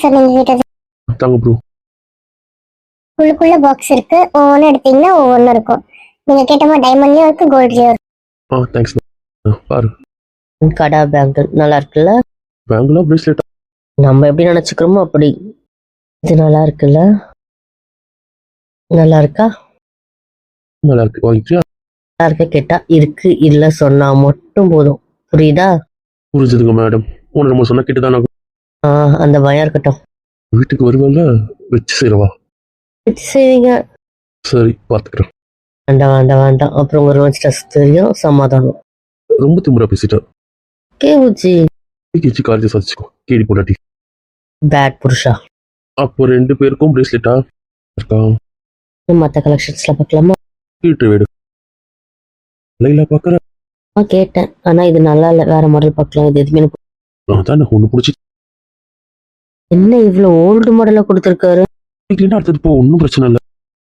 Sir நீங்க கேட்டது தாங்க ப்ரோ உள்ளுக்குள்ள பாக்ஸ் இருக்கு. ஒவ்வொன்று எடுத்தீங்கன்னா ஒவ்வொன்று இருக்கும். நீங்க கேட்ட மாதிரி டைமண்ட்லயும் இருக்கு கோல்ட்லயும் இருக்கு. ஆ தேங்க்ஸ் பாரு. கடா பேங்கிள் நல்லா இருக்குல்ல? பேங்கிளா பிரேஸ்லெட் நம்ம எப்படி நினைச்சுக்கிறோமோ அப்படி. இது நல்லா இருக்குல்ல? நல்லா இருக்கா? நல்லா இருக்கு. வாங்கிக்கிறியா நல்லா இருக்க கேட்டா இருக்கு இல்ல சொன்னா மட்டும் போதும். புரியுதா? புரிஞ்சுதுங்க மேடம் உனக்கு நம்ம சொன்ன கிட்ட தான் அந்த பயம் இருக்கட்டும். வீட்டுக்கு வருவேன்ல? வச்சு செய்யறவா வச்சு செய்வீங்க. சரி பார்த்துக்கிறேன் வேண்டாம் வேண்டாம் வேண்டாம் அப்புறம் ஒரு ஸ்ட்ரெஸ் தெரியும் சமாதானம். ரொம்ப திமுறா பேசிட்டா கே உச்சி. கேச்சு காலேஜ் சாதிச்சுக்கோ. கேடி போட்டாட்டி பேட் புருஷா. அப்போ ரெண்டு பேருக்கும் பிரேஸ்லெட்டா இருக்கா? மற்ற கலெக்ஷன்ஸ்ல பார்க்கலாமா? கேட்டு வீடு. லைலா பார்க்குற ஆ கேட்டேன். ஆனா இது நல்லா இல்ல. வேற மாடல் பார்க்கலாம். இது எதுவுமே எனக்கு நான் தானே ஒன்று பிடிச்சி என்ன இவ்வளவு ஓல்டு மாடலா கொடுத்துருக்காரு? இல்லைன்னா அடுத்தது போ ஒன்றும் பிரச்சனை இல்லை.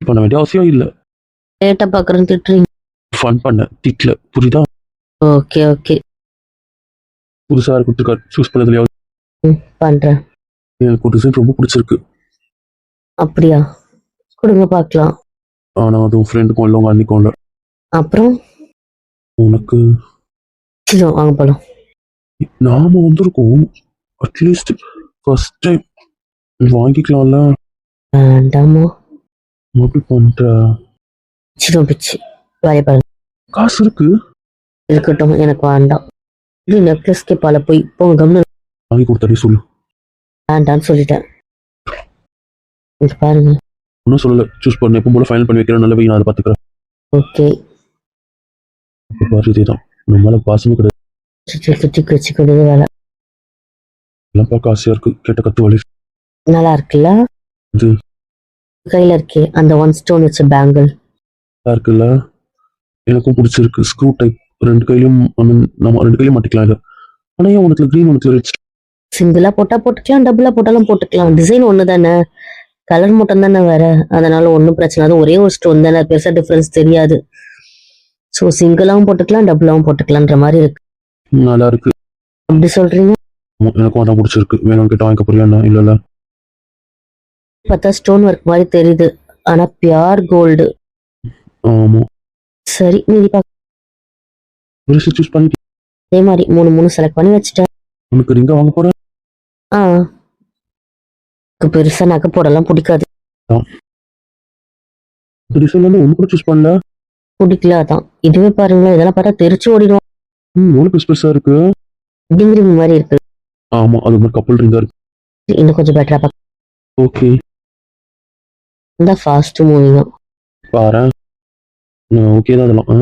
பண்ண வேண்டிய அவசியம் இல்லை. ரேட்டை பாக்குறேன்னு திட்டுறீங்க. ஃபன் பண்ண திட்ல புரியுதா? ஓகே ஓகே புதுசாக கொடுத்துருக்காரு? சூஸ் பண்ணதுலையாவது பண்றேன். எனக்கு டிசைன் ரொம்ப பிடிச்சிருக்கு. அப்படியா? கொடுங்க பார்க்கலாம். ஆனால் அது உன் ஃப்ரெண்டுக்கும் இல்லை உங்கள் அன்னிக்கும் இல்லை. அப்புறம்? உனக்கு? சரி வாங்க போலாம். நாம வந்திருக்கோம். அட்லீஸ்ட் ஃபர்ஸ்ட் டைம் வாங்கிக்கலாம்ல. வேண்டாமோ எப்படி பண்ற? சின்ன பிச்சு. வேலையை பாருங்க. காசு இருக்கு? இருக்கட்டும் எனக்கு வேண்டாம். இது நெக்லஸ்க்கே பல போய் போங்க கம்னு வாங்கி கொடுத்தாடி சொல்லு. வேண்டான்னு சொல்லிட்டேன். இது பாருங்க. ஒன்றும் சொல்லல. சூஸ் பண்ண. எப்போ போல ஃபைனல் பண்ணி வைக்கிறேன் நல்ல நான் அதை பார்த்துக்கிறேன். ஓகே. இப்போ பாரு இதேதான். நம்ம மேலே பாசமும் கிடையாது. சுற்றி சுற்றி வச்சுக்கிறது வேலை. எல்லாம் பார்க்க ஆசையா இருக்கு கேட்ட கத்து வலி நல்லா இருக்குல்ல இது. கையில இருக்கே அந்த ஒன் ஸ்டோன் வச்ச பேங்கிள் நல்லா இருக்குல்ல எனக்கும் பிடிச்சிருக்கு. ஸ்க்ரூ டைப் ரெண்டு கையிலும் நம்ம ரெண்டு கையிலும் மாட்டிக்கலாம் இதை. ஆனால் ஏன் உனக்கு க்ரீன் உனக்கு ரெட் சிங்கிளா போட்டா போட்டுக்கலாம் டபுளா போட்டாலும் போட்டுக்கலாம். டிசைன் ஒன்று தானே கலர் மட்டும் தானே வேற. அதனால ஒன்றும் பிரச்சனை அது ஒரே ஒரு ஸ்டோன் தானே. பெருசா டிஃபரன்ஸ் தெரியாது. ஸோ சிங்கிளாவும் போட்டுக்கலாம் டபுளாவும் போட்டுக்கலான்ற மாதிரி இருக்கு. நல்லா இருக்கு அப்படி சொல்றீங்க? எனக்கும் அதான் பிடிச்சிருக்கு. வேணும் கிட்ட வாங்கிக்க போறியா என்ன? இல்ல இல்ல பார்த்தா ஸ்டோன் ஒர்க் மாதிரி தெரியுது. ஆனா பியார் கோல்டு ஆமா. சரி மீதி ஒரு சூஸ் பண்ணி அதே மாதிரி மூணு மூணு செலக்ட் பண்ணி வச்சுட்டேன். உனக்கு ரிங்கா வாங்க போற ஆ. எனக்கு பெருசா நகை போடலாம் பிடிக்காது. இந்த டிசைன்ல ஒன்று கூட சூஸ் பண்ணல? பிடிக்கல அதான். இதுவே பாருங்களேன் இதெல்லாம் பார்த்தா தெரிச்சு ஓடிடும். ம் எவ்வளோ பெருசு பெருசா இருக்கு. டிங்கிரிங் மாதிரி இருக்கு. ஆமா அது மாதிரி கப்பல் ரிங்கா இருக்கு. இன்னும் கொஞ்சம் பெட்டரா பார்க்க ஓகே இந்த ஃபாஸ்ட் மூவிங் பாரு ஓகே தான் அதெல்லாம். ஆ?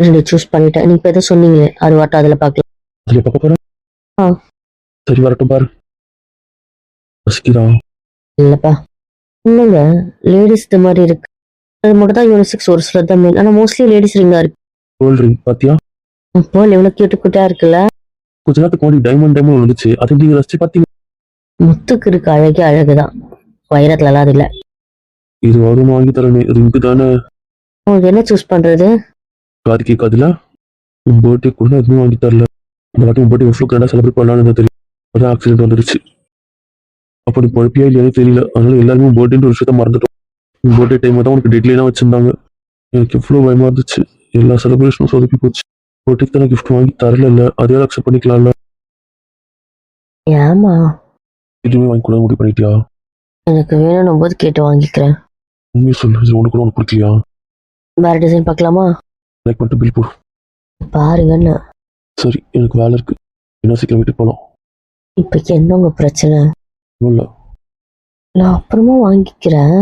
ரெண்டு சூஸ் பண்ணிட்டேன். நீ இப்போ எதோ சொன்னீங்களே? அறுவாட்டம் அதில் பார்க்கலாம் அதுல பார்க்க போறேன் ஆ. சரி வரட்டும் பாரு. ரசிக்கிறா இல்லப்பா. இல்லைங்க லேடிஸ் இது மாதிரி இருக்கு. அது மட்டும் தான் யூனிசெக்ஸ் ஒரு சிலர் தான் மெயின் ஆனால் மோஸ்ட்லி லேடிஸ் ரிங்கா இருக்கு. கோல்ட் ரிங் பாத்தியா? இப்போ எவ்வளோ கியூட்டு குட்டா இருக்குல்ல? கொஞ்ச நேரத்துக்கு டைமண்ட் டைமண்ட் வந்துச்சு. அது நீங்க ரசிச்சு பாத்தீங்க முத்துக்கு இருக்கு அழகே அழகுதான். வைரத்துலலாம் அது இல்லை. இது வரும் வாங்கி தரேன். ரிங்கு தானே? உங்களுக்கு என்ன சூஸ் பண்றது? காது கேட்காதுல? உன் பர்த்டே கூட எதுவுமே வாங்கி தரல. இந்த வாட்டி உன் பர்த்டே எவ்வளோ கிராண்டாக செலிப்ரேட் பண்ணலாம்னு தெரியும். அதான் ஆக்சிடென்ட் வந்துருச்சு. அப்போ நீ பொழப்பியா இல்லையானே தெரியல. அதனால எல்லாருமே பர்த்டேன்ற ஒரு விஷயத்த மறந்துட்டோம். உன் பர்த்டே டைம் தான் உனக்கு டெட்லைனாக வச்சிருந்தாங்க. எனக்கு எவ்வளோ பயமா இருந்துச்சு. எல்லா செலிப்ரேஷனும் சொதப்பி போச்சு. பர்த்டேக்கு தான் கிஃப்ட் வாங்கி தரல இல்லை அதே அக்செப்ட் பண்ணிக்கலாம்ல. ஏமா எதுவுமே வாங்கி கூட முடிவு பண்ணிட்டியா? எனக்கு வேணும் போது கேட்டு வாங்கிக்கிறேன். உண்மையை சொல்லு இது உனக்கு கூட உனக்கு பிடிக்கலையா வேற டிசைன் பார்க்கலாமா? லைக் பண்ணிட்டு பில் போடு. பாருங்கன்னு சரி எனக்கு வேலை இருக்கு. இன்னும் சீக்கிரம் வீட்டுக்கு போகலாம் இப்போ என்ன உங்க பிரச்சனை? இல்லை. நான் அப்புறமா வாங்கிக்கிறேன்.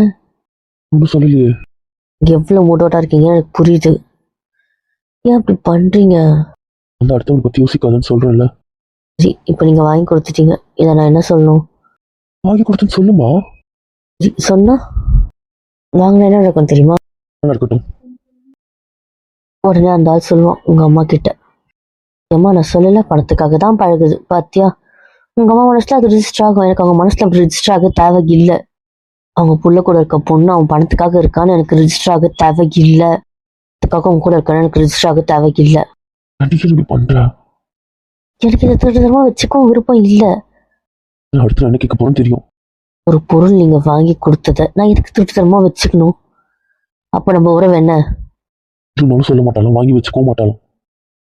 ஒன்றும் சொல்லலையே. எவ்வளவு மூடோட்டா இருக்கீங்க எனக்கு புரியுது. ஏன் அப்படி பண்றீங்க? அந்த அடுத்தவங்க பற்றி யோசிக்காதுன்னு சொல்கிறேன்ல சரி இப்போ நீங்க வாங்கி கொடுத்துட்டீங்க. இதை நான் என்ன சொல்லணும்? வாங்கி கொடுத்தேன்னு சொல்லுமா? சரி, சொன்னா? வாங்கினா என்ன நடக்கும் தெரியுமா? நல்லா இருக்கட்டும் உடனே அந்த ஆள் சொல்லுவான் உங்க அம்மா கிட்ட. அம்மா நான் சொல்லல பணத்துக்காக தான் பழகுது. பாத்தியா? உங்க அம்மா மனசுல அது ரிஜிஸ்டர் ஆகும். எனக்கு அவங்க மனசுல அப்படி ரிஜிஸ்டர் ஆக தேவை இல்ல அவங்க புள்ள கூட இருக்க பொண்ணு அவன் பணத்துக்காக இருக்கான்னு எனக்கு ரிஜிஸ்டர் ஆக தேவை இல்ல அவங்க கூட இருக்கான்னு எனக்கு ரிஜிஸ்டர் ஆக தேவை இல்ல. அடிக்கடி இப்படி பண்ற எனக்கு இதை திருத்தமா வச்சுக்கவும் விருப்பம் இல்ல. நான் அடுத்து என்ன கேட்க போறேன்னு தெரியும். ஒரு பொருள் நீங்க வாங்கி கொடுத்ததை நான் எதுக்கு திருட்டுத்தனமா வச்சுக்கணும்? அப்ப நம்ம உறவு என்ன? இருந்தாலும் சொல்ல மாட்டாலும் வாங்கி வச்சுக்கவும் மாட்டாலும்.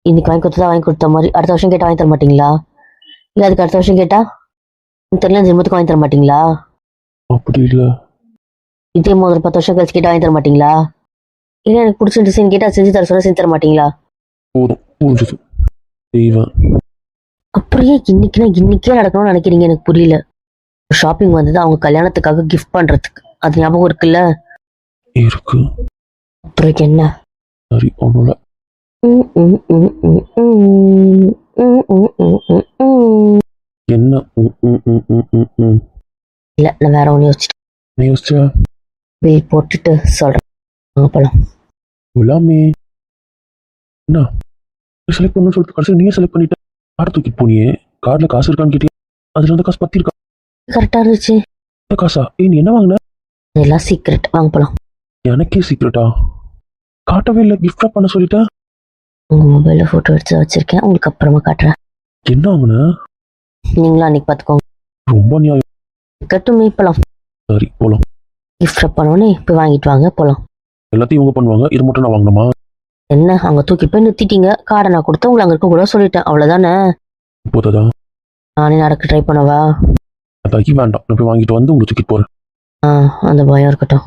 இன்னைக்கு வாங்கி கொடுத்ததா வாங்கி கொடுத்த மாதிரி அடுத்த வருஷம் கேட்டா வாங்கி தர மாட்டீங்களா? இல்ல அதுக்கு அடுத்த வருஷம் கேட்டா? தெரியல ஜென்மத்துக்கு வாங்கி தர மாட்டீங்களா? அப்படி இல்ல. இதே மாதிரி பத்து வருஷம் கழிச்சு கேட்டா வாங்கி தர மாட்டீங்களா? இல்ல எனக்கு பிடிச்ச டிசைன் கேட்டா செஞ்சு தர சொல்ல செஞ்சு தர மாட்டீங்களா போதும் புரிஞ்சுது செய்வேன் அப்படியே இன்னைக்குன்னா இன்னைக்கே நடக்கணும்னு நினைக்கிறீங்க எனக்கு புரியல ஷாப்பிங் வந்தது அவங்க கல்யாணத்துக்காக கிஃப்ட் பண்றதுக்கு அது ஞாபகம் இருக்குல்ல இருக்கு அப்புறம் என்ன சரி ஒன்றும். என்ன. இல்ல நான் வேற ஒன்று யோசிச்சுட்டு நீ யோசிச்சா பில் போட்டுட்டு சொல்றேன் வாங்க போலாம். எல்லாமே என்ன செலக்ட் பண்ணணும்னு சொல்லிட்டு கடைசியில் நீயே செலக்ட் பண்ணிட்ட. கார் தூக்கிட்டு போனியே. கார்ல காசு இருக்கான்னு கேட்டியா? அதுல இருந்த காசு பத்தி இருக்கா கரெக்டா இருந்துச்சு. காசா? ஏய் நீ என்ன வாங்கின? இதெல்லாம் சீக்ரெட் வாங்க போலாம். எனக்கே சீக்கிரட்டா காட்டவே இல்லை கிஃப்டா பண்ண சொல்லிட்டேன் உங்க மொபைல்ல போட்டோ எடுத்து வச்சிருக்கேன். உங்களுக்கு அப்புறமா காட்டுறேன். என்ன வாங்கின? நீங்களும் அன்னைக்கு பாத்துக்கோங்க ரொம்ப நியாயம். கட்டுமே போலாம். சரி போலாம். கிஃப்ட் பண்ணோன்னே போய் வாங்கிட்டு வாங்க போலாம். எல்லாத்தையும் இவங்க பண்ணுவாங்க. இது மட்டும் நான் வாங்கணுமா? என்ன? அங்க தூக்கி போய் நிறுத்திட்டீங்க. கார்டை நான் கொடுத்து உங்களை அங்க இருக்க கூட சொல்லிட்டேன். அவ்வளவுதானே? போதா நானே நடக்க ட்ரை பண்ணவா? அதாக்கி வேண்டாம். நான் போய் வாங்கிட்டு வந்து உங்களுக்கு தூக்கிட்டு போறேன். ஆ அந்த பயம் இருக்கட்டும்.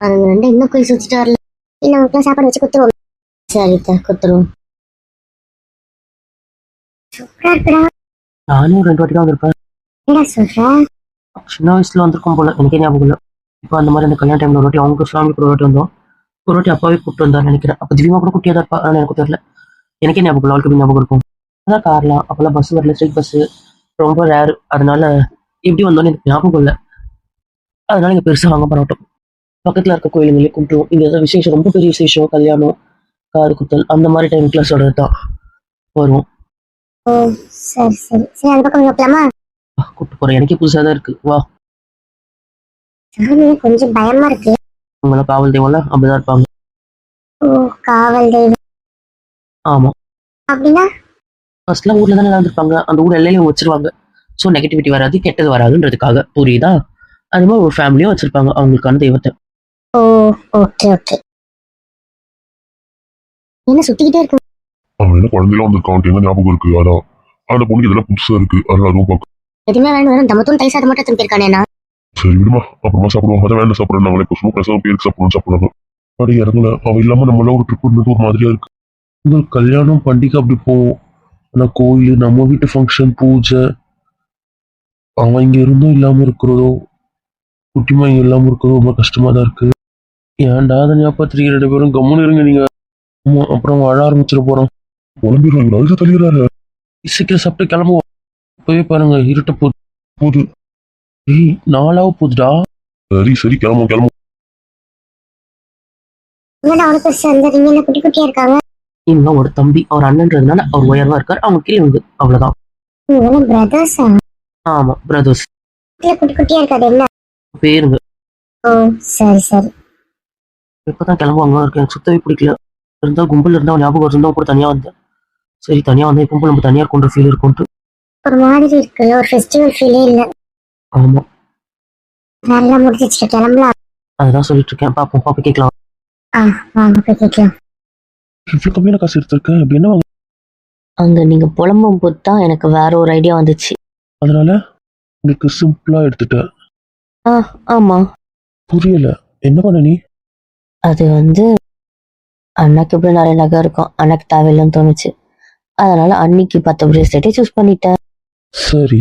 அவங்க ரெண்டு இன்னும் குழி சுத்திட்டு வரல. இல்ல அவங்களுக்குலாம் சாப்பாடு வச்சு குத்துருவோம். சரி குத்துருவோம். சூப்பரா இருக்குடா. நானும் ரெண்டு வாட்டி தான் வந்திருப்பேன். சொல்ற? சின்ன வயசுல வந்திருக்கும் போல. எனக்கே ஞாபகம் இல்லை. இப்போ அந்த மாதிரி அந்த கல்யாண டைம்ல ஒரு வாட்டி அவங்க ஃபேமிலிக்கு ஒரு வாட்டி வந்தோம். ஒரு வாட்டி அப்பாவே கூப்பிட்டு வந்தார் நினைக்கிறேன். அப்போ திவ்யா கூட குட்டியாக தான் இருப்பா ஆனால் எனக்கு தெரியல. எனக்கே ஞாபகம் இல்லை. அவளுக்கு ஞாபகம் இருக்கும்? அதான் கார்லாம் அப்போல்லாம் பஸ் வரல ஸ்ட்ரீட் பஸ் ரொம்ப ரேர் அதனால எப்படி வந்தோன்னு எனக்கு ஞாபகம் இல்லை. அதனால இங்கே பெருசாக வாங்க பண்ணட்டும் பக்கத்தில் இருக்க கோயிலுங்களே கும்பிட்டுருவோம் இங்கே ஏதாவது விசேஷம் ரொம்ப பெரிய விசேஷம். கல்யாணம் காது குத்தல் அந்த மாதிரி டைம்க்குலாம் சொல்கிறது தான் வருவோம். கூப்பிட்டு போகிறேன் எனக்கே புதுசாக தான் இருக்குது வா. சாமி கொஞ்சம் பயமா இருக்கு. உங்களை காவல் தெய்வம்ல அப்படிதான் இருப்பாங்க. ஓ காவல் தெய்வம். ஆமாம் அப்படின்னா? ஃபர்ஸ்ட்லாம் ஊர்ல தானே இருந்திருப்பாங்க அந்த ஊர் எல்லையிலும் வச்சிருவாங்க. ஸோ நெகட்டிவிட்டி வராது கெட்டது வராதுன்றதுக்காக புரியுதா? அது மாதிரி ஒரு ஃபேமிலியும் வச்சிருப்பாங்க அவங்களுக்கான தெய்வத்தை. ஓ ஓகே ஓகே என்ன சுத்திக்கிட்டே இருக்கு? அவன் என்ன குழந்தைலாம் வந்திருக்கான் ஞாபகம் இருக்கு? அதான். அந்த பொண்ணுக்கு இதெல்லாம் புதுசா இருக்கு. அதனால அதுவும் பார்க்க எதுவுமே வேணும் வேணும் தமத்தும் தை சாதம் மட்டும் திருப்பியிருக்கானே நான். சரி விடுமா. அப்புறமா சாப்பிடுவோம். அதான் வேண்டாம் சாப்பிடுறேன். நாங்களே இப்போ சும்மா பேசாம பேருக்கு சாப்பிடணும் சாப்பிடுறாங்க அப்படி இறங்கல. அவ இல்லாம நம்மள ஒரு ட்ரிப் இருந்தது ஒரு மாதிரியா இருக்கு. உங்க கல்யாணம் பண்டிகை அப்படி போவோம். ஆனா கோயில் நம்ம வீட்டு ஃபங்க்ஷன் பூஜை அவன் இங்க இருந்தும் இல்லாம இருக்கிறதோ குட்டிமா இங்க இல்லாம இருக்கிறதோ ரொம்ப கஷ்டமா தான் இருக்கு. ஏன்டா அதை ஞாபகத்திரிக்கை ரெண்டு பேரும்? கம்முன்னு இருங்க நீங்க. ஆமா அப்புறம் வாழ ஆரம்பிச்சிட போறோம். குழம்பிடுறாங்க அழுத தள்ளிடுறாரு சீக்கிரம் சாப்பிட்டு கிளம்புவோம். போய் பாருங்க இருட்ட போகுது போகுது ஏய் நாளாவ போகுதுடா சரி சரி கிளம்பும் கிளம்பும் என்னடா அவனுக்கு குட்டி குட்டியா இருக்காங்க? ஒரு தம்பி அவர் அண்ணன்றதுனால அவர் உயர்வா இருக்கார். அவங்க கீழே இவங்க அவ்வளவுதான். இவங்க பிரதர்ஸா ஆமா பிரதர்ஸ் குட்டி குட்டியா இருக்காது என்ன? பேருங்க. ஓ சரி சரி. இப்பதான் கிளம்புவாங்க இருக்கு எனக்கு சுத்தவே பிடிக்கல. இருந்தா கும்பல் இருந்தா ஞாபகம் இருந்தா கூட தனியா வந்தேன். சரி தனியா வந்தா இப்போ நம்ம தனியா கொண்ட ஃபீல் இருக்கும்ட்டு ஒரு மாதிரி இருக்கு ஒரு ஃபெஸ்டிவல் ஃபீலே இல்ல. ஆமா. நல்லா முடிச்சிச்சு கிளம்பலாம். அதுதான் சொல்லிட்டு இருக்கேன் பாப்போம் பாப்பா கேட்கலாம். ஆ வாங்க போய் கேட்கலாம். இவ்வளவு கம்மியான காசு எடுத்திருக்கேன் அப்படி என்ன வாங்க அங்க நீங்க புலம்பும் போது தான் எனக்கு வேற ஒரு ஐடியா வந்துச்சு. அதனால உங்களுக்கு சிம்பிளா எடுத்துட்டேன். ஆ ஆமா. புரியல. என்ன பண்ண நீ? அது வந்து அண்ணாக்கு இப்படி நிறைய நகை இருக்கும். அண்ணாக்கு தேவையில்லைன்னு தோணுச்சு. அதனால அன்னைக்கு பத்து பிரேஸ்லெட்டே சூஸ் பண்ணிட்டேன். சரி.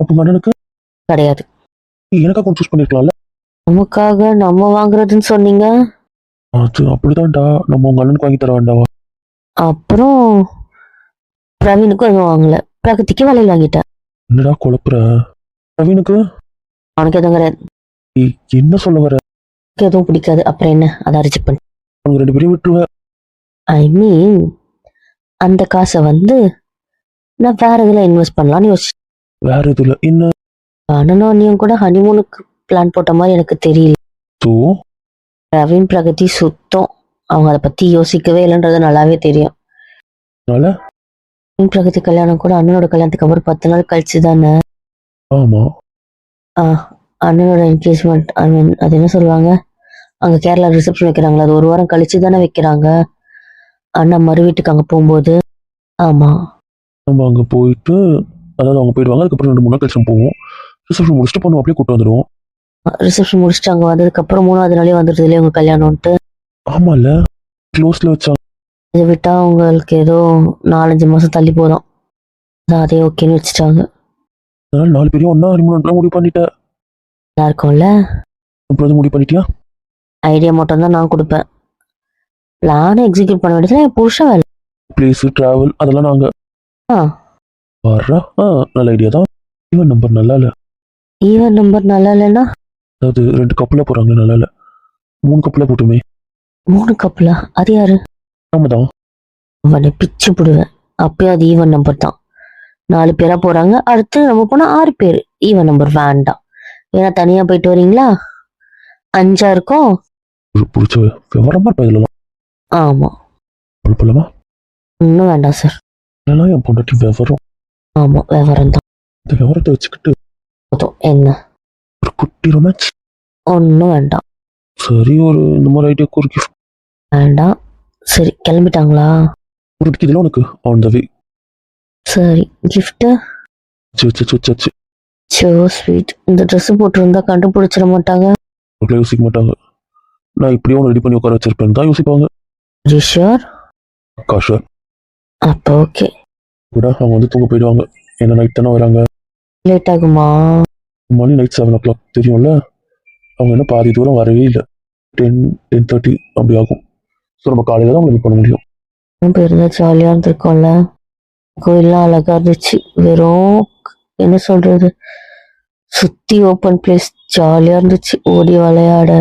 அப்ப மன்னனுக்கு? கிடையாது. எனக்கா கொஞ்சம் சூஸ் பண்ணிருக்கலாம்ல? நமக்காக நம்ம வாங்குறதுன்னு சொன்னீங்க? அது அப்படிதான்டா. நம்ம உங்க அண்ணனுக்கு வாங்கி தர வேண்டாவா அப்புறம் பிரவீனுக்கும் எதுவும் வாங்கல. பிரகதிக்கு வளையல் வாங்கிட்டேன். என்னடா குழப்புற? நவீனுக்கு அவனுக்கு எதுவும் கிடையாது. ஏய், என்ன சொல்ல வர? எனக்கு எதுவும் பிடிக்காது. அப்புறம் என்ன? அதை ரிஜெக்ட் பண்ணி. அவங்க ரெண்டு பேரும் விட்டுருவ ஐ மீன் அந்த காசை வந்து நான் வேற இதுல இன்வெஸ்ட் பண்ணலாம்னு யோசிச்சு வேற இதுல என்ன? அண்ணனும் அண்ணியும் கூட ஹனிமூனுக்கு பிளான் போட்ட மாதிரி எனக்கு தெரியல. சோ பிரவீன் பிரகதி சுத்தம். அவங்க அதை பத்தி யோசிக்கவே இல்லைன்றது நல்லாவே தெரியும். என் பிரகதி கல்யாணம் கூட அண்ணனோட கல்யாணத்துக்கு அப்புறம் பத்து நாள் கழிச்சு தானே? ஆமா. அண்ணனோட என்கேஜ்மெண்ட் ஐ மீன் அது என்ன சொல்லுவாங்க? அங்க கேரளா ரிசப்ஷன் வைக்கிறாங்களா அது ஒரு வாரம் கழிச்சு தானே வைக்கிறாங்க. அண்ணா மறு வீட்டுக்கு அங்க போகும்போது. ஆமா. நம்ம அங்க போயிட்டு அதாவது அவங்க போயிடுவாங்க அதுக்கப்புறம் ரெண்டு மூணு நாள் கழிச்சு போவோம். ரிசப்ஷன் முடிச்சுட்டு பண்ணுவோம் அப்படியே கூட்டு வந்துடுவோம். ரிசப்ஷன் முடிச்சுட்டு அங்க வந்ததுக்கு அப்புறம் மூணாவது நாளே வந்துடுது இல்லையா உங்க கல்யாணம்ட்டு ஆமால க்ளோஸ்ல வச்சாங்க. இதை விட்டா உங்களுக்கு ஏதோ நாலஞ்சு மாசம் தள்ளி போதும். அதான் அதே ஓகேன்னு வச்சுட்டாங்க. அதனால நாலு பேரும் ஒன்னா ஹனிமூன் முடிவு பண்ணிட்டேன். நல்லா இருக்கும்ல? அப்புறம் முடிவு பண்ணிட்டியா? ஐடியா மட்டும் தான் நான் கொடுப்பேன். பிளானை எக்ஸிக்யூட் பண்ண வேண்டியதுல என் புருஷன் வேலை. பிளேஸ் டிராவல் அதெல்லாம் நாங்க. ஆ. வர்றா? ஆ நல்ல ஐடியா தான். ஈவன் நம்பர் நல்லா இல்ல. ஈவன் நம்பர் நல்லா இல்லைன்னா அதாவது ரெண்டு கப்பல போறாங்க நல்லா இல்ல மூணு கப்பல போட்டுமே. மூணு கப்பலா அது யாரு? நாம தான் அவனை பிச்சு போடுவேன். அப்பயும் அது ஈவன் நம்பர் தான். நாலு பேரா போறாங்க. அடுத்து நம்ம போனா ஆறு பேர். ஈவன் நம்பர் வேண்டாம். ஏன்னா தனியா போயிட்டு வரீங்களா? அஞ்சா இருக்கும். பிடிச்ச விவரமா இருப்பா இதெல்லாம். ஆமா. போலாமா? இன்னும் வேண்டாம் சார் இதெல்லாம் என் பொண்டாட்டி விவரம். ஆமா விவரம் தான் இந்த விவரத்தை வச்சுக்கிட்டு போதும் என்ன? ஒரு குட்டி ரொமான்ஸ் ஒன்றும் வேண்டாம். சரி ஒரு இந்த மாதிரி ஐடியாக்கு ஒரு கிஃப்ட் வேண்டாம். சரி கிளம்பிட்டாங்களா? ஒரு உனக்கு? ஆன் த வே சரி gift? வச்சு வச்சு வச்சு வச்சு சோ ஸ்வீட் இந்த Dress போட்டிருந்தா கண்டுபிடிச்சிட மாட்டாங்க. அவங்களே யோசிக்க மாட்டாங்க. நான் இப்படியே ஒன்று ரெடி பண்ணி உட்கார வச்சிருப்பேன் தான் யோசிப்பாங்க. ஷியோர் காஷா அப்போ ஓகே கூட அவங்க வந்து தூங்க போயிடுவாங்க. ஏன்னா நைட் தானே வராங்க. லேட் ஆகுமா மணி நைட் செவன் ஓ கிளாக் தெரியும்ல? அவங்க என்ன பாதி தூரம் வரவே இல்லை. டென் டென் தேர்ட்டி அப்படி ஆகும். ஸோ நம்ம காலையில் தான் உங்களுக்கு பண்ண முடியும். போயிருந்தா ஜாலியாக இருந்திருக்கோம்ல? கோயில்லாம் அழகா இருந்துச்சு. வெறும் என்ன சொல்றது? சுத்தி ஓப்பன் பிளேஸ் ஜாலியா இருந்துச்சு. ஓடி விளையாட.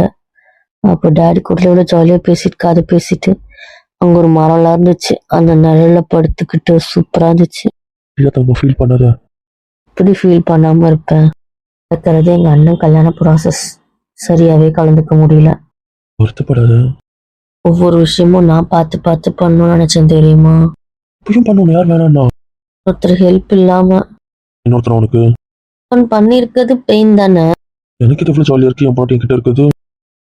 அப்போ டேடி கூட எவ்வளோ ஜாலியாக பேசிட்டு கதை பேசிட்டு அங்க ஒரு மரம்லாம் இருந்துச்சு. அந்த நிழல்ல படுத்துக்கிட்டு சூப்பரா இருந்துச்சு. இல்லை ஃபீல் பண்ணாத? இப்படி ஃபீல் பண்ணாம இருப்பேன்? இருக்கிறது எங்க அண்ணன் கல்யாண ப்ராசஸ் சரியாவே கலந்துக்க முடியல. வருத்தப்படாத. ஒவ்வொரு விஷயமும் நான் பார்த்து பார்த்து பண்ணணும்னு நினைச்சேன் தெரியுமா? இப்பயும் பண்ணணும் யார் வேணாம்னா? ஒருத்தர் ஹெல்ப் இல்லாம. இன்னொருத்தர் உனக்கு? அவன் பண்ணிருக்கிறது பெயின் தானே? எனக்கு இது எவ்வளோ ஜாலியாக இருக்கு என் பாட்டி என்கிட்ட இருக்குது.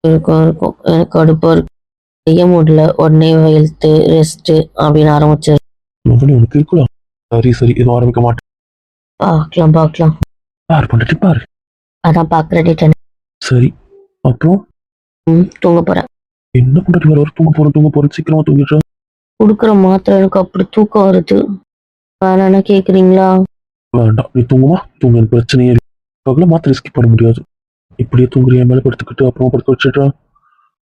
இருக்கும் இருக்கும். எனக்கு கடுப்பா இருக்கு. செய்ய முடியல. உடனே ஹெல்த் ரெஸ்ட் அப்படின்னு ஆரம்பிச்சு எவ்வளோ உனக்கு இருக்கலாம் சரி சரி. எதுவும் ஆரம்பிக்க மாட்டேன். பார்க்கலாம் பார்க்கலாம். யார் பண்ணிட்டு பாரு. அதான் பார்க்க ரெடி சரி அப்புறம் ம் தூங்க போறேன். என்ன பண்ணிட்டு வர தூங்க போறோம் தூங்க போறோம் சீக்கிரமா தூங்கிட்டு கொடுக்குற மாத்திரை எனக்கு அப்படி தூக்கம் வருது. வேணாம்னா கேக்குறீங்களா? வேண்டாம் நீ தூங்குமா? தூங்க எனக்கு பிரச்சனையே இல்லை. பகல மாத்திரை ஸ்கிப் பண்ண முடியாது. இப்படியே தூங்குறிய மேல படுத்துக்கிட்டு அப்புறமா படுக்க வச்சுட்டா?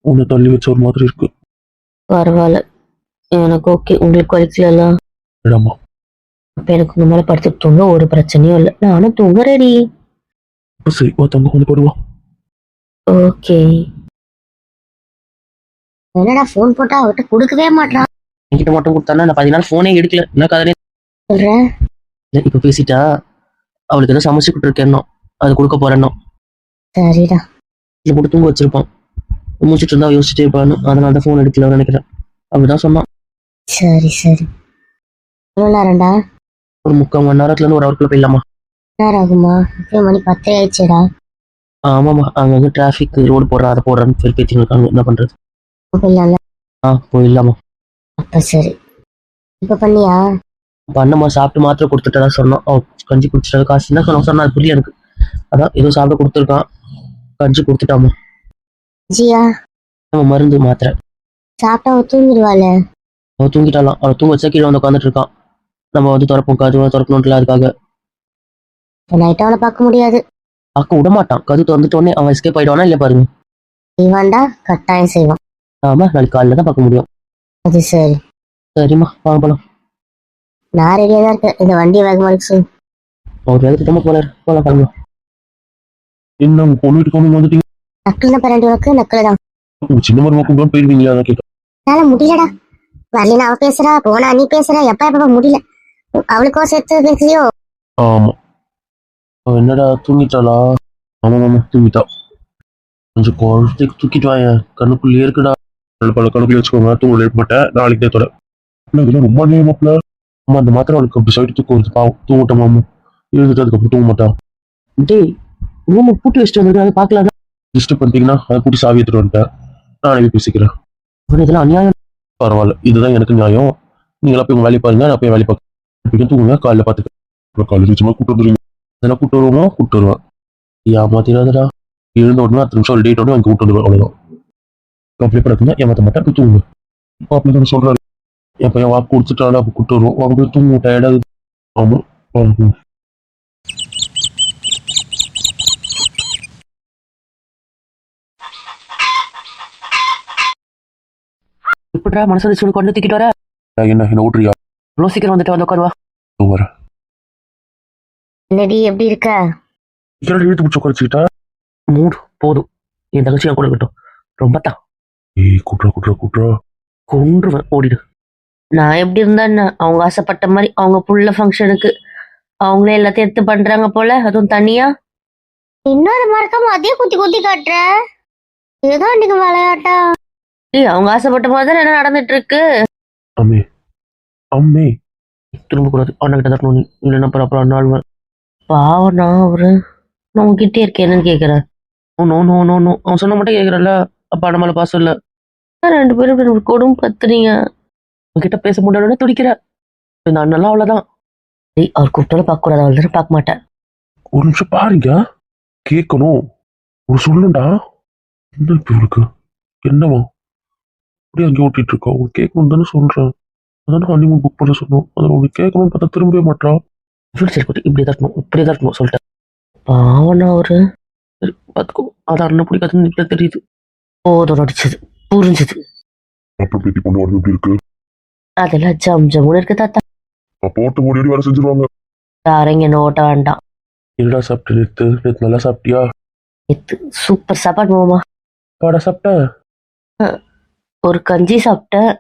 உன்னை தள்ளி வச்ச ஒரு மாதிரி இருக்கு. பரவாயில்ல. எனக்கு ஓகே உங்களுக்கு வலிக்கல வேடாமா. அப்ப எனக்கு உங்க மேல படுத்து தூங்க ஒரு பிரச்சனையும் இல்லை. நானும் தூங்க ரெடி சரி வா தங்க வந்து போடுவா ஓகே. என்னடா ஃபோன் போட்டா அவர்கிட்ட கொடுக்கவே மாட்டான் என்கிட்ட மட்டும் கொடுத்தானா? நான் பதினாலு ஃபோனே எடுக்கல. என்ன கதனே சொல்ற? இல்லை இப்போ பேசிட்டா? அவளுக்கு ஏதோ சமைச்சு கொடுத்துருக்கேன்னோ. அது கொடுக்க போறேன்னோ. சரிடா. இல்லை போட்டு தூங்க வச்சிருப்பான். முடிச்சிட்டு இருந்தா யோசிச்சுட்டே இருப்பான்னு. அதனால தான் ஃபோன் எடுக்கலன்னு நினைக்கிறேன். அப்படிதான் சொன்னான். சரி சரி. எவ்வளோ நேரம்டா ஒரு முக்கால் மணி நேரத்துல இருந்து ஒரு ஹவர்க்குள்ள போயிடலாமா? நேரம் ஆகுமா இப்பயே மணி பத்தே ஆயிடுச்சுடா. ஆமாம்மா அங்கங்க டிராஃபிக் ரோடு போடுறா அதை போடுறான்னு சொல்லி பேத்திங்க இருக்காங்க. என்ன பண்றது? போயிடலாம்ல. ஆ போயிடலாமா அப்ப சரி. இப்ப பண்ணியா? பண்ணம்மா சாப்பிட்டு மாத்திரை கொடுத்துட்டதா சொன்னான். அவன் கஞ்சி குடிச்சிட்டது காசு. என்ன சொன்ன சொன்னா அது புரியல எனக்கு. அதான் ஏதோ சாப்பிட கொடுத்துருக்கான். கஞ்சி கொடுத்துட்டாமா ஜியா நம்ம மருந்து மாத்திரை. சாப்பிட்டா அவ தூங்கிடுவாள். அவன் தூங்கிட்டாலாம். அவனை தூங்க வச்சா கீழே வந்து உட்காந்துட்டு இருக்கான். நம்ம வந்து திறப்போம் கதவை திறக்கணும்ல அதுக்காக. நைட் அவளை பார்க்க முடியாது. பார்க்க விட மாட்டான். கது திறந்துட்ட உடனே அவன் எஸ்கேப் ஆயிடுவானா இல்லையா பாருங்க. செய்வான்டா கட்டாயம் செய்வான். ஆமா நாளைக்கு காலையில தான் பார்க்க முடியும். அது சரி. சரிம்மா வாங்க போலாம். நான் ரெடியா தான் இருக்கேன். இந்த வண்டியை வேகமா இருக்கு சொல்லு. அவர் வேலை திட்டமா போறாரு. போலாம் பாருங்க. என்ன உங்க பொண்ணு வீட்டுக்கு வந்து வந்துட்டீங்க? நக்கல் தான் ரெண்டு உனக்கு நக்கல் தான். சின்ன மருமக்கும் தான் போயிருவீங்களா அதான் கேட்டேன். என்னால முடியலடா. வரலினா அவ பேசுறா போனா நீ பேசுற. எப்ப எப்ப முடியல. அவளுக்கும் சேர்த்து பேசுறியோ ஆமா. அவ என்னடா தூங்கிட்டாளா? ஆமா மாமா தூங்கிட்டா. கொஞ்சம் குழந்தைக்கு தூக்கிட்டு வாங்க கண்ணுக்குள்ளேயே இருக்குடா. பல கணக்குள்ளே வச்சுக்கோங்க. தூங்க லேட் மாட்டேன் நாளைக்கு இதெல்லாம் ரொம்ப நேரமாப்ல அம்மா அந்த மாத்திரம் அவளுக்கு அப்படி சைடு தூக்கம் வருது. பாவம். தூங்கட்டும் மாமா. எழுந்துட்டு அதுக்கப்புறம் தூங்க மாட்டான் டேய் ரூமை பூட்டி வச்சுட்டு வந்துருக்கு அதை பார்க்கலாம் டிஸ்டர்ப் பண்ணிட்டீங்கன்னா அதை கூட்டி சாவி எடுத்துட்டு வந்துட்டேன். நானே போய் பேசிக்கிறேன். இதெல்லாம் அநியாயம். பரவாயில்ல. இதுதான் எனக்கு நியாயம். நீங்களா போய் உங்க வேலையை பாருங்க. நான் போய் வேலையை பார்க்க தூங்குங்க காலைல பார்த்துக்க அப்புறம் காலேஜ் நிச்சயமா கூட்டு வந்துருங்க அதெல்லாம் கூட்டு வருவோமா கூட்டு வருவேன். ஏமாத்திராதடா எழுந்த உடனே அத்தனை நிமிஷம் டேட் உடனே அங்கே கூட்டு வந்துடுவேன் அவ்வளோதான் கம்ப்ளீட் பண்ணதுன்னா ஏமாத்த மாட்டேன். போய் தூங்கு அப்படின்னு சொல்றாரு. என் பையன் வாக்கு கொடுத்துட்டாலும் அப்போ கூட்டு வருவோம். வாங்க போய் தூங்கு டயர்டாக ஆமா வாங்க எப்படிடா மனசு கொண்டு தூக்கிட்டு வர? என்ன என்ன ஓட்டுறியா? இவ்வளோ சீக்கிரம் வந்துட்டு வந்து உட்காருவா. தூங்குற என்னடி எப்படி இருக்க? இதெல்லாம் இழுத்து பிடிச்சி உட்காந்துக்கிட்டா மூடு போதும். என் தங்கச்சி என் கூட இருக்கட்டும். ரொம்ப தான் ஏய் குட்ரா குட்ரா குட்ரா கொன்றுவேன் ஓடிடு. நான் எப்படி இருந்தா என்ன? அவங்க ஆசைப்பட்ட மாதிரி அவங்க புள்ள ஃபங்க்ஷனுக்கு அவங்களே எல்லாத்தையும் எடுத்து பண்றாங்க போல? அதுவும் தனியா? இன்னொரு மறக்காம அதே குத்தி குத்தி காட்டுற? இதுதான் இன்னைக்கு விளையாட்டா? ஏய் அவங்க ஆசைப்பட்ட மாதிரி தான் என்ன நடந்துட்டு இருக்கு? அம்மே. அம்மே. திரும்ப கூடாது அண்ணா கிட்ட தட்டணும் நீ இல்லைன்னா அப்புறம் அப்புறம் பாவம் நான் அவரு. நான் உங்ககிட்டே இருக்கேன். என்னன்னு கேட்குறேன் oh no no no no அவன் சொன்ன மட்டும் கேட்குறல்ல அப்பா அண்ணா மேலே பாசம் இல்லை. ரெண்டு பேரும் இப்படி ஒரு கொடும் பத்துறீங்க? உங்ககிட்ட பேச முடியாதுன்னு துடிக்கிற. இந்த அண்ணெல்லாம் அவ்வளோதான் சரி அவர் கூப்பிட்டாலும் பார்க்கக்கூடாது. அவள் தானே பார்க்க மாட்டேன் ஒரு நிமிஷம் பாருங்க. கேட்கணும் ஒரு சொல்லுண்டா என்ன இப்ப இருக்கு? என்னவா? அப்படியே அங்கே ஓட்டிட்டு இருக்கா? உனக்கு கேட்கணும் தானே சொல்றேன். அதான் ஹனிமூன் புக் பண்ண சொன்னோம். அதில் உனக்கு கேட்கணும்னு பார்த்தா திரும்பவே மாட்டா சரி சரி குட்டி இப்படி தட்டணும் இப்படி தட்டணும் சொல்லிட்டேன். பாவனா அவரு. சரி பார்த்துக்கோ. அது அண்ணன் பிடிக்காதுன்னு இப்ப தெரியுது. போதும் நடிச்சது. புரிஞ்சுது. அப்புறம் பேத்தி பொண்ணு உடம்பு எப்படி இருக்கு? அதெல்லாம் ஜம் ஜம்முன்னு இருக்கு தாத்தா. அப்போ ஓட்டு ஓடி வேலை செஞ்சிருவாங்க. யாரும் இங்க நோட்ட வேண்டாம். என்னடா சாப்பிட்டு நேத்து? நேத்து நல்லா சாப்பிட்டியா? நேத்து சூப்பர் சாப்பாடு மாமா. பாடா சாப்பிட்ட? ஒரு கஞ்சி சாப்பிட்டேன்.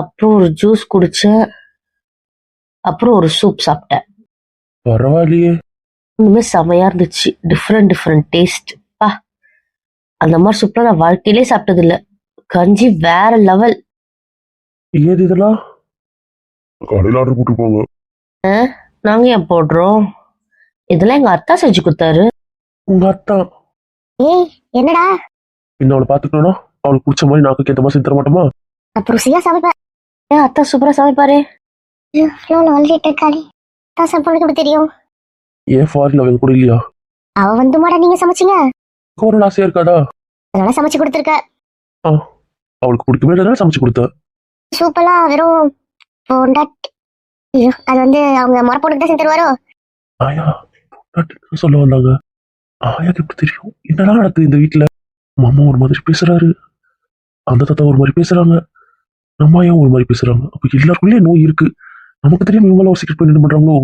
அப்புறம் ஒரு ஜூஸ் குடிச்சேன் அப்புறம் ஒரு சூப் சாப்பிட்டேன். பரவாயில்லையே. இன்னுமே செமையா இருந்துச்சு. டிஃப்ரெண்ட் டிஃப்ரெண்ட் டேஸ்ட் பா அந்த மாதிரி சூப்லாம் நான் வாழ்க்கையிலே சாப்பிட்டது இல்ல கஞ்சி வேற லெவல் ஏது இதெல்லாம்? கடையில் ஆர்டர் போட்டுருப்பாங்க. நாங்க ஏன் போடுறோம்? இதெல்லாம் எங்க அத்தா செஞ்சு கொடுத்தாரு. உங்க அத்தா. ஏய் என்னடா? இன்னும் அவளை பார்த்துக்கணும்னா? அவளுக்கு பிடிச்ச மாதிரி நாக்கு ஏற்ற மாதிரி செஞ்சு தர மாட்டோமா? அப்புறம் ருசியா சமைப்பேன் ஏன் அத்தா சூப்பரா சமைப்பாரு ஃப்ளோல வந்துட்டு இருக்காளே தான் சாப்பாடு எப்படி தெரியும்? ஏன் ஃபாரின் அவன் கூட இல்லையா? அவ வந்து மாடா நீங்க சமைச்சீங்க. ஒரு ஆசையா இருக்காடா? அதனால சமைச்சு கொடுத்துருக்க. அவளுக்கு பிடிக்கவே இல்லைன்னா சமைச்சு கொடுத்த. சூப்பெல்லாம் வெறும் பொண்டாட்டி ஐயோ அது வந்து அவங்க முறை போட்டுட்டு தான் செஞ்சு தருவாரோ ஆயா பொண்டாட்டின்னு சொல்ல வந்தாங்க. ஆயாக்கு எப்படி தெரியும்? என்னடா நடக்குது இந்த வீட்டுல மாமா ஒரு மாதிரி பேசுறாரு. அந்த தாத்தா ஒரு மாதிரி பேசுறாங்க. நம்ம ஆயா ஒரு மாதிரி பேசுறாங்க? அப்ப எல்லாருக்குள்ளே நோய் இருக்கு. நமக்கு தெரியாம இவங்களும் ஒரு சீக்கிரம் போய் என்ன பண்றாங்களோ?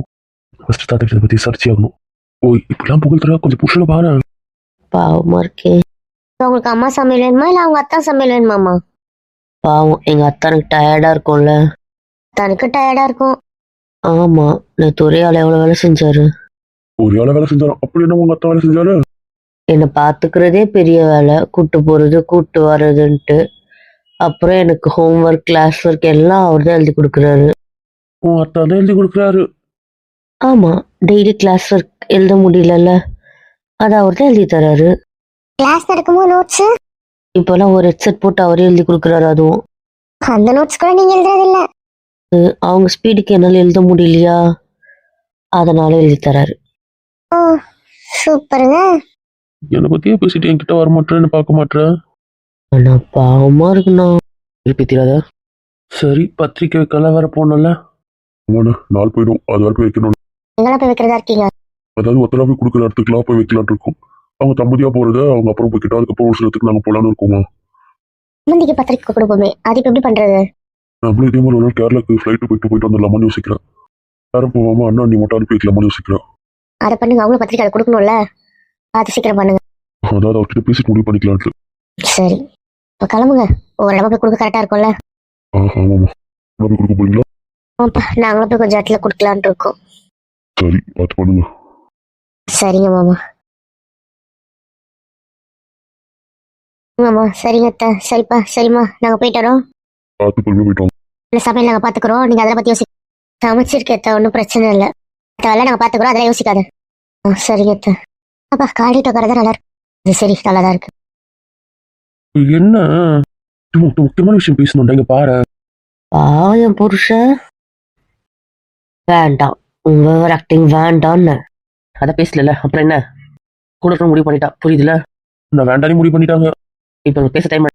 ஃபர்ஸ்ட் தாத்தா கிட்ட பத்தி சர்ச்சை ஆகணும். ஓய் இப்படிலாம் புகழ்த்துறா கொஞ்சம் புருஷனை பாரு. பாவமா இருக்கே. உங்களுக்கு அம்மா சமையல் வேணுமா? இல்ல அவங்க அத்தா சமையல் வேணுமாமா பாவம் எங்க அத்தானுக்கு டயர்டா இருக்கும்ல. தனக்கு டயர்டா இருக்கும். ஆமா நேற்று ஒரே ஆள் எவ்வளவு வேலை செஞ்சாரு? ஒரு வேலை வேலை செஞ்சாரோ? அப்படி என்ன உங்க அத்தை வேலை செஞ்சாரு? என்னை பாத்துக்கிறதே பெரிய வேலை. கூட்டு போறது கூட்டு வர்றதுன்ட்டு. அப்புறம் எனக்கு ஹோம்ஒர்க் கிளாஸ் ஒர்க் எல்லாம் அவர் தான் எழுதி கொடுக்குறாரு. உன் அத்தா தான் எழுதி கொடுக்குறாரு. ஆமா டெய்லி கிளாஸ் ஒர்க் எழுத முடியலல்ல. அது அவர் தான் எழுதி தராரு. கிளாஸ் நடக்குமோ நோட்ஸ் இப்போல்லாம் ஒரு ஹெட்செட் போட்டு அவரே எழுதி கொடுக்குறாரு அதுவும். அந்த நோட்ஸ் கூட நீங்க எழுதுறது இல்ல அவங்க ஸ்பீடுக்கு என்னால எழுத முடியலையா? அதனால எழுதி தராரு. ஓ சூப்பருங்க. என்னை பத்தியே பேசிட்டு என்கிட்ட வர மாட்டேன்னு பார்க்க மாட்டேன் ஆனா பாவமா இருக்குண்ணா. திருப்பி தீராத சரி பத்திரிக்கை வைக்கலாம் வேற போனல ஆமாண்ணே நாள் போயிடும். அது வரை போய் வைக்கணும் எங்கெல்லாம் போய் வைக்கிறதா இருக்கீங்க? அதாவது ஒத்தரா போய் கொடுக்குற இடத்துக்குலாம் போய் வைக்கலாம்னு இருக்கோம். அவங்க தம்பதியா போறத அவங்க அப்புறம் போய்கிட்டா அதுக்கப்புறம் ஒரு சில இடத்துக்கு நாங்க போலான்னு இருக்கோமா? சம்மந்திக்கு பத்திரிக்கை கொடுப்போமே. அது இப்ப எப்படி பண்றது? நம்மளும் இதே மாதிரி ஒரு நாள் கேரளாக்கு ஃப்ளைட்டு போயிட்டு போயிட்டு வந்துடலாமான்னு யோசிக்கிறேன் யாரும் போகாம அண்ணா நீ மட்டும் அனுப்பி வைக்கலாமான்னு யோசிக்கிறேன் அதை பண்ணுங்க. அவங்களும் பத்திரிக்கை அதை கொடுக்கணும்ல. பார்த்து சீக்கிரம் பண்ணுங்க. அதாவது அவர்கிட்ட பேசிட்டு முடிவு பண்ணிக்கலான்ட்டு சரி. இப்ப கிளம்புங்க. ஒரு இடமா போய் கொடுக்க கரெக்டா இருக்கும்ல. ஆமாப்பா நாங்களும் போய் கொஞ்சம் இடத்துல கொடுக்கலான்ட்டு இருக்கோம். சரி பார்த்து பண்ணுங்க. சரிங்க மாமா. மாமா சரிங்க அத்தை. சரிப்பா சரிம்மா. நாங்க போயிட்டு வரோம். பார்த்து பொறுமையா போயிட்டு வாங்க. இந்த சமையல் நாங்க பாத்துக்கிறோம் நீங்க அதை பத்தி யோசி சமைச்சிருக்க அத்தை. ஒன்றும் பிரச்சனை இல்லை. அதெல்லாம் நாங்கள் பார்த்துக்குறோம். அதெல்லாம் யோசிக்காது. ஆ சரிங்க அத்தை. அப்பா காடிட்டு உட்காரதான் நல்லா இருக்கு. சரி நல்லா தான் இருக்கு. என்ன? முக்கியமான விஷயம் பேசணும்டா இங்க பாரு. பாவம் புருஷன். வேண்டாம். ஓவர் ஆக்டிங் வேண்டான்னு. அதை பேசல அப்புறம் என்ன? கூட முடிவு பண்ணிட்டா புரியுதுல நான் வேண்டானே முடிவு பண்ணிட்டாங்க. இப்போ பேச டைம்